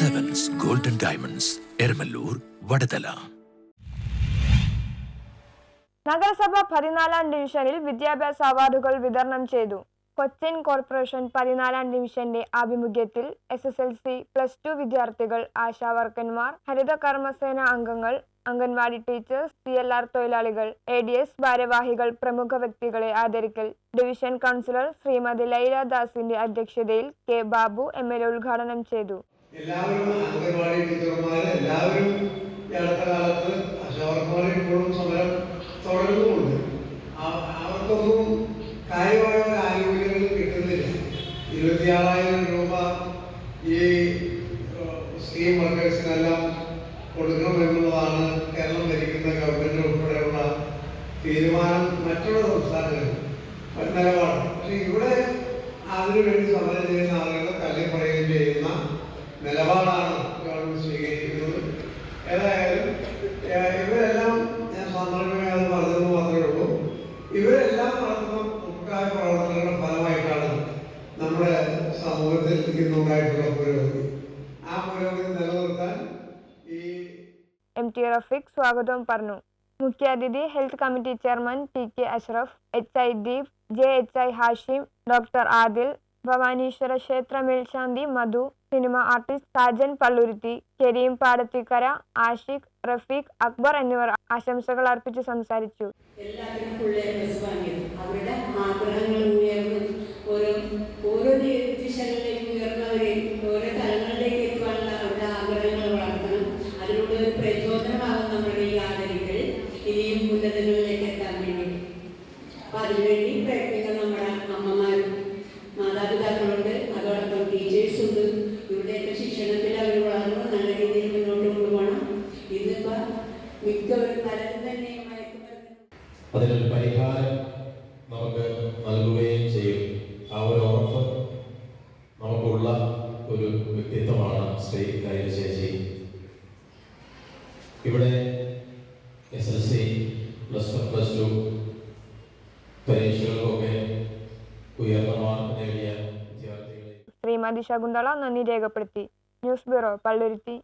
Diamonds Eramallur Vadathala നഗരസഭ പതിനാലാം ഡിവിഷനിൽ വിദ്യാഭ്യാസ അവാർഡുകൾ വിതരണം ചെയ്തു. കൊച്ചിൻ കോർപ്പറേഷൻ പതിനാലാം ഡിവിഷന്റെ ആഭിമുഖ്യത്തിൽ S S L C plus two വിദ്യാർത്ഥികൾ ആശാവർക്കന്മാർ ഹരിത കർമ്മസേന അംഗങ്ങൾ anganwadi teachers C L R തൊഴിലാളികൾ എ ഡി എസ് ഭാരവാഹികൾ പ്രമുഖ വ്യക്തികളെ ആദരിക്കൽ. ഡിവിഷൻ കൗൺസിലർ ശ്രീമതി ലൈല ദാസിന്റെ അധ്യക്ഷതയിൽ K Babu M L A ഉദ്ഘാടനം ചെയ്തു. എല്ലാവരും അംഗൻവാടി ടീച്ചർമാർ എല്ലാവരും ഈ അടുത്ത കാലത്ത് ആശാവർക്കന്മാർ ഇപ്പോഴും സമരം തുടരുന്നുമുണ്ട്. അവർക്കൊന്നും കാര്യമായ ഒരു ആനുകൂല്യങ്ങൾ കിട്ടുന്നില്ല. ഇരുപത്തിയാറായിരം രൂപ ഈ സ്കീം വർക്കേഴ്സിനെല്ലാം കൊടുക്കണമെന്നുള്ളതാണ് കേരളം ഭരിക്കുന്ന ഗവൺമെന്റ് ഉൾപ്പെടെയുള്ള തീരുമാനം മറ്റുള്ള സംസ്ഥാനങ്ങളിൽ നിലപാട്. പക്ഷെ ഇവിടെ അതിനുവേണ്ടി സമരം ചെയ്യുന്ന ആളുകളെ സമൂഹത്തിൽ ഇന്നുണ്ടായിട്ടുള്ള പുരോഗതി ആ പുരോഗതി നിലനിർത്താൻ ഈ എം ടി റഫീഖ് സ്വാഗതം പറഞ്ഞു. മുഖ്യാതിഥി health committee chairman P K Ashraf H I Deep J H I Hashim doctor Adil Bhavaneeshwara ക്ഷേത്ര മേൽശാന്തി മധു സിനിമ ആർട്ടിസ്റ്റ് സാജൻ പള്ളുരുത്തി കരീം പാടത്തിക്കര ആഷിഖ് റഫീഖ് അക്ബർ എന്നിവർ ആശംസകൾ അർപ്പിച്ച് സംസാരിച്ചു. അവരുടെ ആഗ്രഹങ്ങൾ ഉയർന്ന് ഓരോ ഓരോ അതിനുവേണ്ടി പ്രയത്നിക്കുന്ന നമ്മുടെ അമ്മമാരും മാതാപിതാക്കളുണ്ട്. അതോടൊപ്പം ടീച്ചേഴ്സ് ഉണ്ട് ഇവിടെയൊക്കെ ശിക്ഷണത്തിൽ അവർ വളർന്നു. നല്ല രീതിയിൽ മുന്നോട്ട് കൊണ്ടുപോകണം. ഇന്നിപ്പോ മിക്കവരും പലരും തന്നെ അതിനൊരു പരിഹാരം നമുക്ക് നൽകുകയും ചെയ്യും. ആ ഒരു ഉറപ്പ് നമുക്കുള്ള ഒരു വ്യക്തിത്വമാണ് ശ്രീ കൈല ചേച്ചി ഇവിടെ S L C plus one plus two പരീക്ഷകൾക്കൊക്കെ ഉയർന്ന മാർക്ക് നേടിയ ശ്രീമതി ശകുന്തള നന്ദി രേഖപ്പെടുത്തി. News bureau Palluruthy.